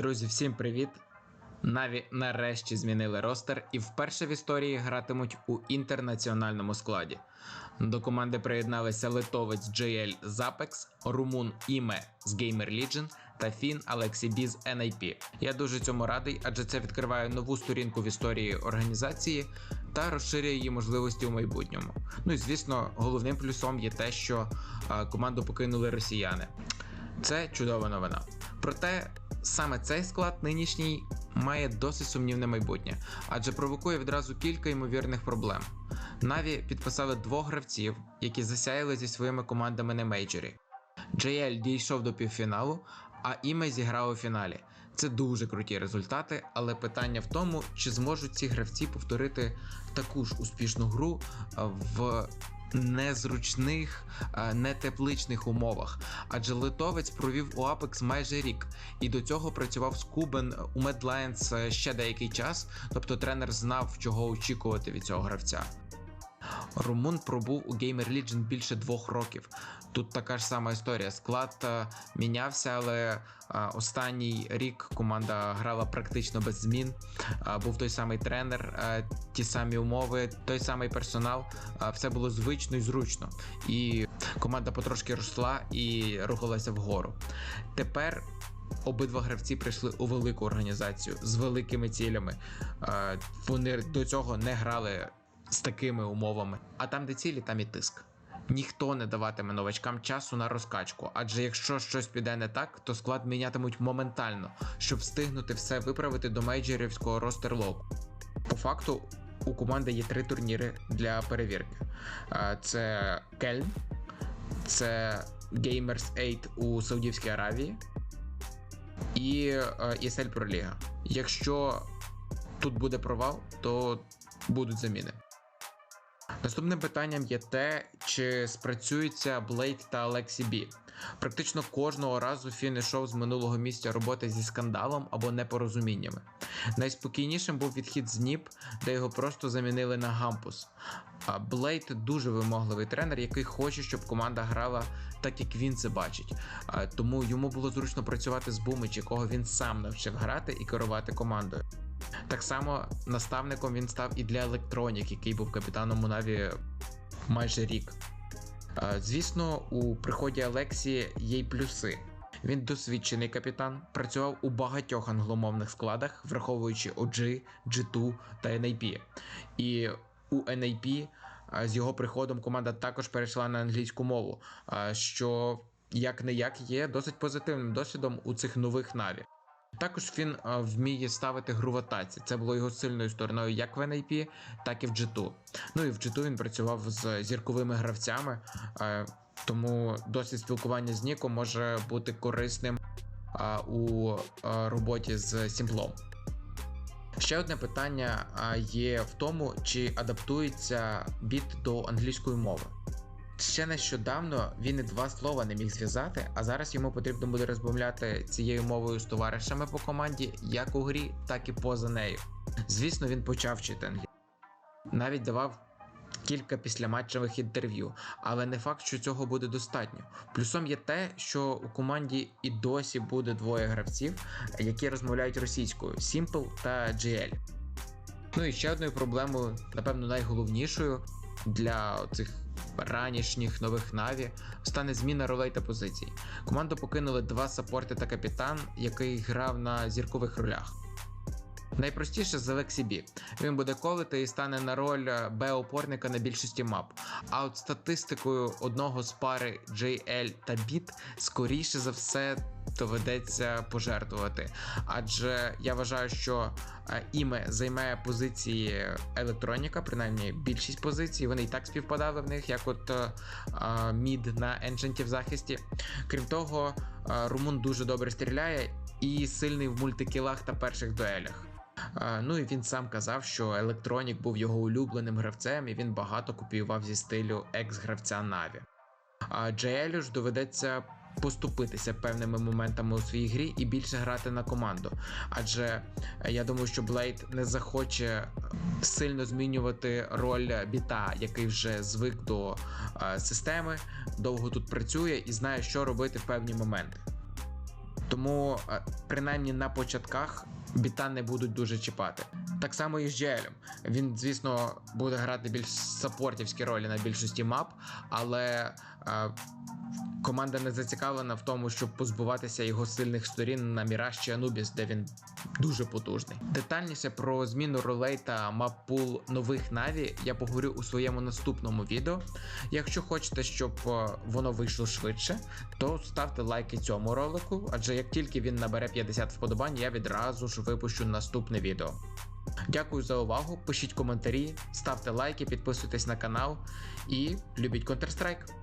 Друзі, всім привіт! Наві нарешті змінили ростер і вперше в історії гратимуть у інтернаціональному складі. До команди приєдналися литовець JL з Apex, румун Іме з Gamer Legion та фін Алексі Бі з NIP. Я дуже цьому радий, адже це відкриває нову сторінку в історії організації та розширює її можливості у майбутньому. Ну і звісно, головним плюсом є те, що команду покинули росіяни. Це чудова новина. Проте саме цей склад нинішній має досить сумнівне майбутнє, адже провокує відразу кілька ймовірних проблем. Наві підписали двох гравців, які засяяли зі своїми командами на мейджорі. JL дійшов до півфіналу, а Іме зіграв у фіналі. Це дуже круті результати, але питання в тому, чи зможуть ці гравці повторити таку ж успішну гру в незручних, нетепличних умовах. Адже литовець провів у Apex майже рік, і до цього працював з Кубен у Медлайнс ще деякий час, тобто тренер знав, чого очікувати від цього гравця. Румун пробув у Gamer Legion більше двох років. Тут така ж сама історія. Склад е, мінявся, але е, останній рік команда грала практично без змін. Е, був той самий тренер, ті самі умови, той самий персонал. Все було звично і зручно. І команда потрошки росла і рухалася вгору. Тепер. Обидва гравці прийшли у велику організацію з великими цілями. Вони до цього не грали з такими умовами. А там, де цілі, там і тиск. Ніхто не даватиме новачкам часу на розкачку, адже якщо щось піде не так, то склад мінятимуть моментально, щоб встигнути все виправити до мейджерівського ростерлоку. По факту, у команди є три турніри для перевірки: це Кельн, це Gamers 8 у Саудівській Аравії і ESL Pro Liga. Якщо тут буде провал, то будуть заміни. Наступним питанням є те, чи спрацюються Блейд та Алексі Бі. Практично кожного разу Фін ішов з минулого місця роботи зі скандалом або непорозуміннями. Найспокійнішим був відхід з НІП, де його просто замінили на гампус. Блейд дуже вимогливий тренер, який хоче, щоб команда грала так, як він це бачить. Тому йому було зручно працювати з Бумич, якого він сам навчив грати і керувати командою. Так само наставником він став і для Електронік, який був капітаном у Наві майже рік. Звісно, у приході Алексі є й плюси. Він досвідчений капітан, працював у багатьох англомовних складах, враховуючи OG, G2 та NIP. І у NIP з його приходом команда також перейшла на англійську мову, що як не як є досить позитивним досвідом у цих нових наві. Також він е, вміє ставити гру в атаці. Це було його сильною стороною як в NIP, так і в G2. Ну і в G2 він працював з зірковими гравцями, е, тому досвід спілкування з Ніком може бути корисним е, у роботі з Сімплом. Ще одне питання є в тому, чи адаптується біт до англійської мови. Ще нещодавно він і два слова не міг зв'язати, а зараз йому потрібно буде розмовляти цією мовою з товаришами по команді, як у грі, так і поза нею. Звісно, він почав вчити. Навіть давав кілька післяматчевих інтерв'ю, але не факт, що цього буде достатньо. Плюсом є те, що у команді і досі буде двоє гравців, які розмовляють російською Simple та GL. Ну і ще одною проблемою, напевно, найголовнішою для цих ранішніх нових наві стане зміна ролей та позицій. Команду покинули два саппорти та капітан, який грав на зіркових ролях. Найпростіше з Алексі Бі. Він буде колити і стане на роль Б-опорника на більшості мап. А от статистикою одного з пари JL та Біт, скоріше за все, доведеться пожертвувати. Адже я вважаю, що е, іме займає позиції електроніка, принаймні більшість позицій. Вони і так співпадали в них, як от е, е, мід на енченті в захисті. Крім того, Румун дуже добре стріляє і сильний в мультикілах та перших дуелях. Ну і він сам казав, що Електронік був його улюбленим гравцем, і він багато копіював зі стилю екс-гравця Наві. Джеелю ж доведеться поступитися певними моментами у своїй грі і більше грати на команду. Адже е, я думаю, що Блейд не захоче сильно змінювати роль біта, який вже звик до е, системи, довго тут працює і знає, що робити в певні моменти. Тому, е, принаймні на початках, біта не будуть дуже чіпати. Так само і з Джелем. Він, звісно, буде грати більш саппортівські ролі на більшості мап, але е, команда не зацікавлена в тому, щоб позбуватися його сильних сторін на Міраж чи Анубіс, де він дуже потужний. Детальніше про зміну ролей та мап-пул нових Наві я поговорю у своєму наступному відео. Якщо хочете, щоб е, воно вийшло швидше, то ставте лайки цьому ролику, адже як тільки він набере 50 вподобань, я відразу ж випущу наступне відео. Дякую за увагу. Пишіть коментарі, ставте лайки, підписуйтесь на канал і любіть Counter-Strike.